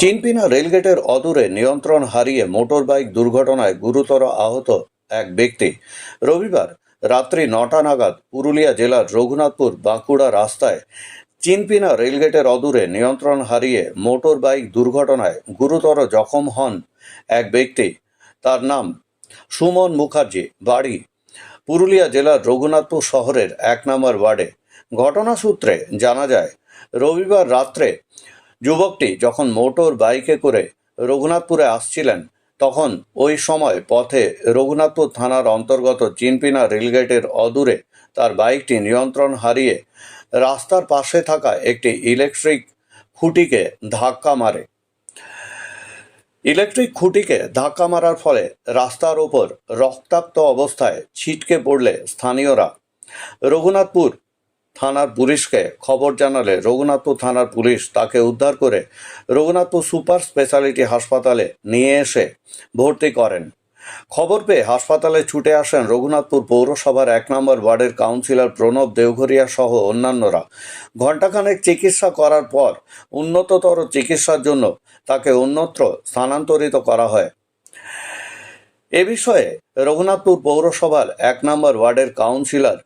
চিনপিনা রেলগেটের অদূরে নিয়ন্ত্রণ হারিয়ে মোটরবাইক দুর্ঘটনায় গুরুতর আহত এক ব্যক্তি। রবিবার রাত্রি নটা নাগাদ পুরুলিয়া জেলার রঘুনাথপুর বাঁকুড়া রাস্তায় চিনপিনা রেলগেটের অদূরে নিয়ন্ত্রণ হারিয়ে মোটরবাইক দুর্ঘটনায় গুরুতর জখম হন এক ব্যক্তি। তার নাম সুমন মুখার্জি, বাড়ি পুরুলিয়া জেলার রঘুনাথপুর শহরের এক নম্বর ওয়ার্ডে। ঘটনা সূত্রে জানা যায়, রবিবার রাত্রে যুবকটি যখন মোটর বাইকে করে রঘুনাথপুরে আসছিলেন, তখন ওই সময় পথে রঘুনাথপুর থানার অন্তর্গত চিনপিনা রেলগেটের অদূরে তার বাইকটি নিয়ন্ত্রণ হারিয়ে রাস্তার পাশে থাকা একটি ইলেকট্রিক খুঁটিকে ধাক্কা মারে। ইলেকট্রিক খুঁটিকে ধাক্কা মারার ফলে রাস্তার ওপর রক্তাক্ত অবস্থায় ছিটকে পড়লে স্থানীয়রা রঘুনাথপুর থানার পুলিশকে খবর জানালে রঘুনাথপুর থানার পুলিশ তাকে উদ্ধার করে রঘুনাথপুর সুপার স্পেশালিটি হাসপাতালে নিয়ে এসে ভর্তি করেন। খবর পেয়ে হাসপাতালে ছুটে আসেন রঘুনাথপুর পৌরসভার এক নম্বর ওয়ার্ডের কাউন্সিলর প্রণব দেওঘরিয়া সহ অন্যান্যরা। ঘণ্টাখানেক চিকিৎসা করার পর উন্নততর চিকিৎসার জন্য তাকে অন্যত্র স্থানান্তরিত করা হয়। এ বিষয়ে রঘুনাথপুর পৌরসভার এক নম্বর ওয়ার্ডের কাউন্সিলর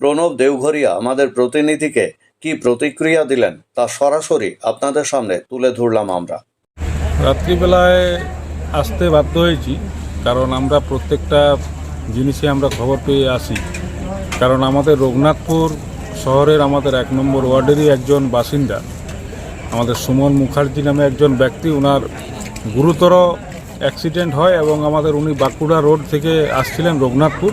প্রণব দেওঘরিয়া, আমাদের প্রতিনিধিকে কি প্রতিক্রিয়া দিলেন তা সরাসরি আপনাদের সামনে তুলে ধরলাম আমরা। রাত্রিবেলায় আসতে বাধ্য হয়েছি, কারণ আমরা প্রত্যেকটা জিনিসে আমরা খবর পেয়ে আসি। কারণ আমাদের রঘুনাথপুর শহরের আমাদের এক নম্বর ওয়ার্ডেরই একজন বাসিন্দা। আমাদের সুমন মুখার্জি নামে একজন ব্যক্তি ওনার গুরুতর অ্যাক্সিডেন্ট হয় এবং আমাদের উনি বাঁকুড়া রোড থেকে আসছিলেন রঘুনাথপুর।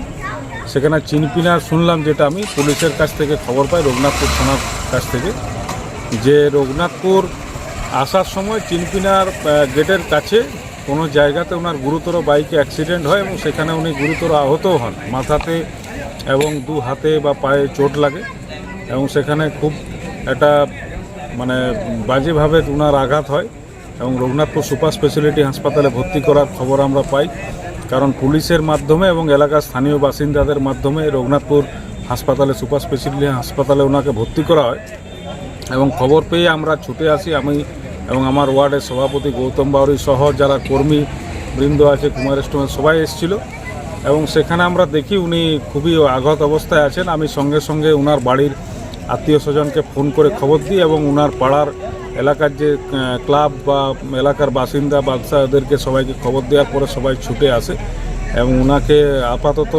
সেখানে চিনপিনা শুনলাম যেটা আমি, পুলিশের কাছ থেকে খবর পাই, রঘুনাথপুর থানার কাছ থেকে, যে রঘুনাথপুর আসার সময় চিনপিনার গেটের কাছে কোনো জায়গাতে ওনার গুরুতর বাইকে অ্যাক্সিডেন্ট হয় এবং সেখানে উনি গুরুতর আহত হন। মাথাতে এবং দু হাতে বা পায়ে চোট লাগে এবং সেখানে খুব একটা মানে বাজেভাবে ওনার আঘাত হয় এবং রঘুনাথপুর সুপার স্পেশালিটি হাসপাতালে ভর্তি করার খবর আমরা পাই। কারণ পুলিশের মাধ্যমে এবং এলাকার স্থানীয় বাসিন্দাদের মাধ্যমে রঘুনাথপুর হাসপাতালে সুপার স্পেশালিটি হাসপাতালে ওনাকে ভর্তি করা হয়। এবং খবর পেয়ে আমরা ছুটে আসি। আমি এবং আমার ওয়ার্ডের সভাপতি গৌতম বাউরি সহ যারা কর্মী বৃন্দ আছে কুমার স্টোমের সবাই এসেছিল। এবং সেখানে আমরা দেখি উনি খুবই আঘাত অবস্থায় আছেন। আমি সঙ্গে সঙ্গে ওনার বাড়ির আত্মীয় স্বজনকে ফোন করে খবর দিই এবং ওনার পাড়ার এলাকার যে ক্লাব বা এলাকার বাসিন্দা বাদশা ওদেরকে সবাইকে খবর দেওয়ার পরে সবাই ছুটে আসে এবং ওনাকে আপাতত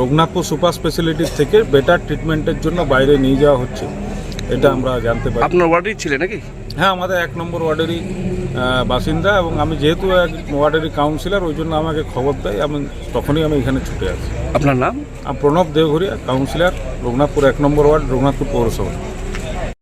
রঘুনাথপুর সুপার স্পেশালিটির থেকে বেটার ট্রিটমেন্টের জন্য বাইরে নিয়ে যাওয়া হচ্ছে। এটা আমরা জানতে পারি। আপনার ওয়ার্ডেই ছিলেন নাকি? হ্যাঁ আমাদের এক নম্বর ওয়ার্ডেরই বাসিন্দা এবং আমি যেহেতু এক ওয়ার্ডেরই কাউন্সিলর ওই জন্য আমাকে খবর দেয়। আমি তখনই আমি এখানে ছুটে আসি। আপনার নাম? আমি প্রণব দেওঘরিয়া কাউন্সিলর রঘুনাথপুর এক নম্বর ওয়ার্ড রঘুনাথপুর পৌরসভা।